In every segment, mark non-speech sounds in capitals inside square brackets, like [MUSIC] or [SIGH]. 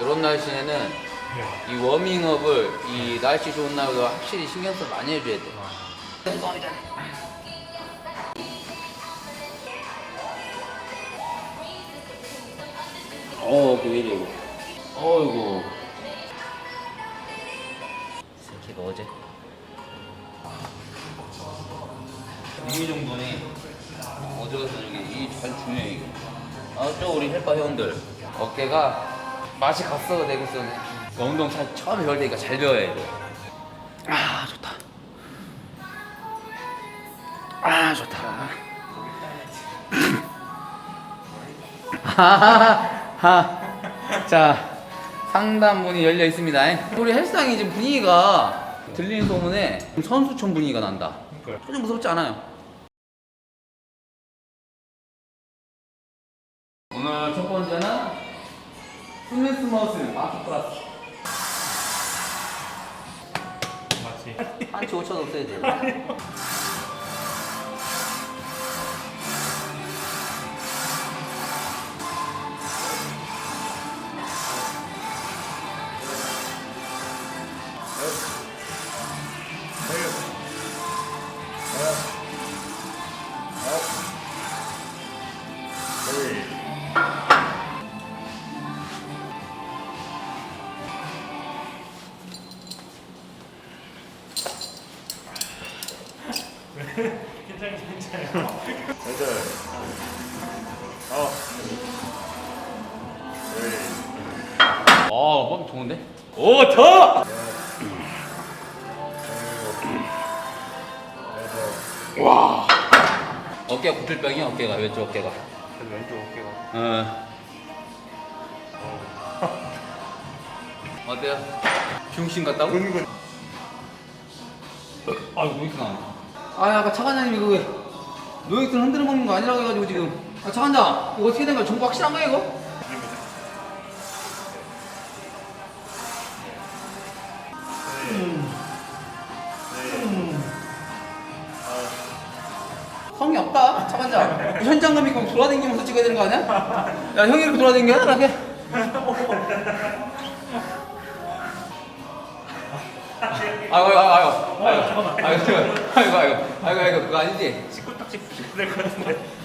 이런 날씨에는 이 워밍업을 이 날씨 좋은 날보다 확실히 신경 써 많이 해줘야 돼. 어, 그 일이 이거. 어이구. 새끼가 어제. 이 정도니 어제 가서 저기 이잘 중요해 이게. 아저 우리 헬파 회원들 어깨가 맛이 갔어 되겠어. 운동 잘 처음 배울 때니까 잘 배워야 돼. 아 좋다. 아 좋다. 하하하. 자, 상담문이 열려 있습니다. 우리 헬스장이 지금 분위기가 들리는 소문에 선수촌 분위기가 난다. 전혀 무섭지 않아요. 오늘 첫 번째는 스미스 머슬 마크 플러스. 맞지. 한치 5천 없어야 돼. [LAUGHS] 괜찮아요, 괜찮아요. 열, 어, 뻥 좋은데? 오, 더! 어깨가 붙을 병이야, 어깨가. 왼쪽 어깨가. 왼쪽 어깨가. 어. 어때요? 중심 같다고? 아이고, 왜 이렇게 나와? 아, 아까 차관장님이 그 노획선 흔들어 먹는 거 아니라고 해가지고 지금. 아, 차관장, 이거 어떻게 된 거야? 정보 확실한 거야, 이거? 성이 없다, 차관장. 현장감 있고 돌아다니면서 찍어야 되는 거 아니야? 야, 형이 이렇게 하나, 이렇게? 아이고, 아이고, 아이고, 아이고, 잠깐만. 아이고, 아이고, 아이고, 아이고, 아이고, 그거 아니지? 식구 딱지 부셔야 될것 같은데.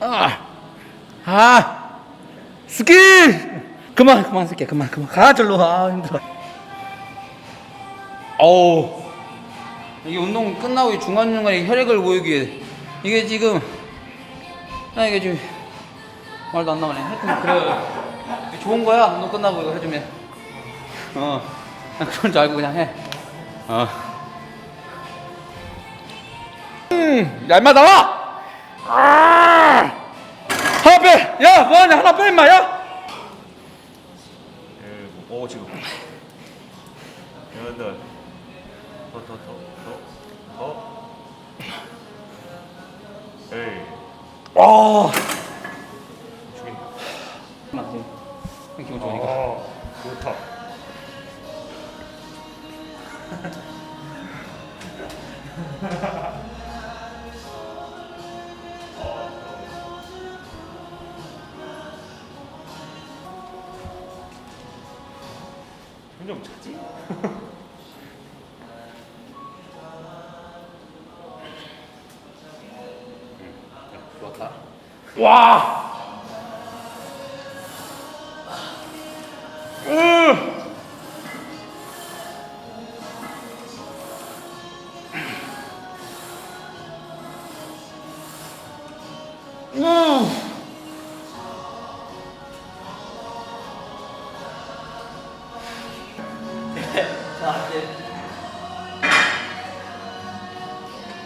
아, 아, 스킬! 그만, 그만 쓸게, 그만, 그만. 가, 절로 가, 힘들어. 어우, 이게 운동 끝나고 중간중간에 혈액을 위해, 이게 지금, 아, 이게 지금, 말도 안 나오네. 하여튼, 그래. 좋은 거야, 운동 끝나고 이거 해주면. 어, 그냥 그런 줄 알고 그냥 해. 어. 음, 야, 임마, 나와! 아! 하나 빼! 야, 뭐하냐? 하나 빼, 임마, 야! 일곱. 오 지금. 여덟. 더 더 더 더. 더. 열. 와. 죽인다. 막 지금 기분 좋으니까. 어, 좋다. [LAUGHS] 점점 차지? [LAUGHS] 와!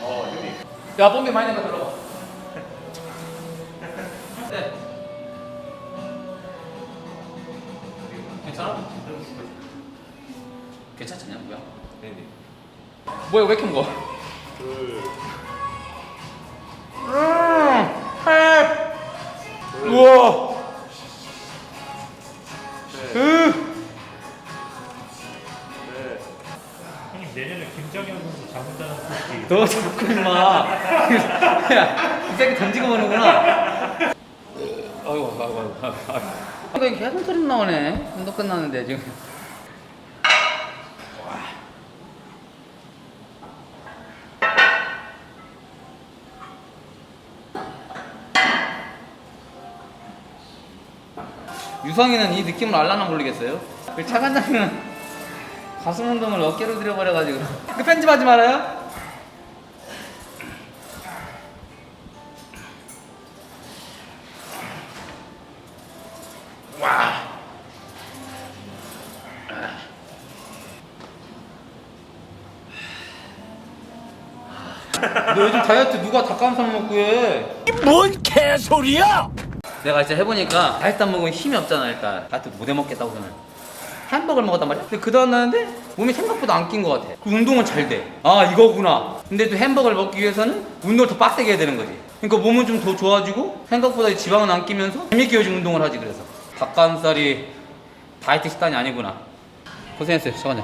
어 힘이. 야, bom비 많이 낸거 들어 괜찮지 않냐, 뭐야? 네네. 뭐야, 왜 이렇게 먹어? 둘. 음! 해! 둘. 우와! 너 자꾸 임마 야 이 새끼 던지고 보는구나 아이고 아이고, 아이고. 아이고. 아, 계속 소리 나오네. 운동 끝나는데 지금. 유성이는 이 느낌을 알라나 모르겠어요. 그 차관장님은 가슴 운동을 어깨로 들여버려가지고 그 편집하지 말아요. 너 요즘 다이어트 누가 닭가슴살 먹고 해? 뭔 개소리야! 내가 진짜 해보니까 다이어트 안 먹으면 힘이 없잖아 일단. 다이어트 못 해먹겠다고 저는 햄버거를 먹었단 말이야? 근데 그 다음 날인데 몸이 생각보다 안 낀 것 같아. 그 운동은 잘돼아 이거구나. 근데 또 햄버거를 먹기 위해서는 운동을 더 빡세게 해야 되는 거지. 그러니까 몸은 좀 더 좋아지고 생각보다 지방은 안 끼면서 재밌게 요즘 운동을 하지 그래서. 닭가슴살이 다이어트 식단이 아니구나. 고생했어요. 시간에